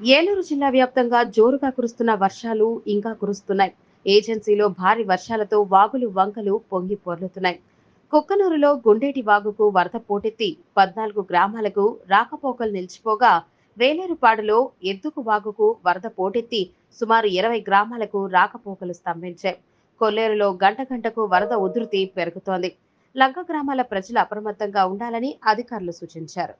ఏలూరు జిల్లా వ్యాప్తంగా జోరుగా కురుస్తున్న వర్షాలు ఇంకా కురుస్తున్నాయి. ఏజెన్సీలో భారీ వర్షాలతో వాగులు వంకలు పొంగి పొర్లుతున్నాయి. కుక్కనూరులో గుండేటి వాగుకు వరద పోటెత్తి పద్నాలుగు గ్రామాలకు రాకపోకలు నిలిచిపోగా వేలేరుపాడులో ఎద్దుకు వాగుకు వరద పోటెత్తి సుమారు ఇరవై గ్రామాలకు రాకపోకలు స్తంభించాయి. కొల్లేరులో గంట గంటకు వరద ఉధృతి పెరుగుతోంది. లంక గ్రామాల ప్రజలు అప్రమత్తంగా ఉండాలని అధికారులు సూచించారు.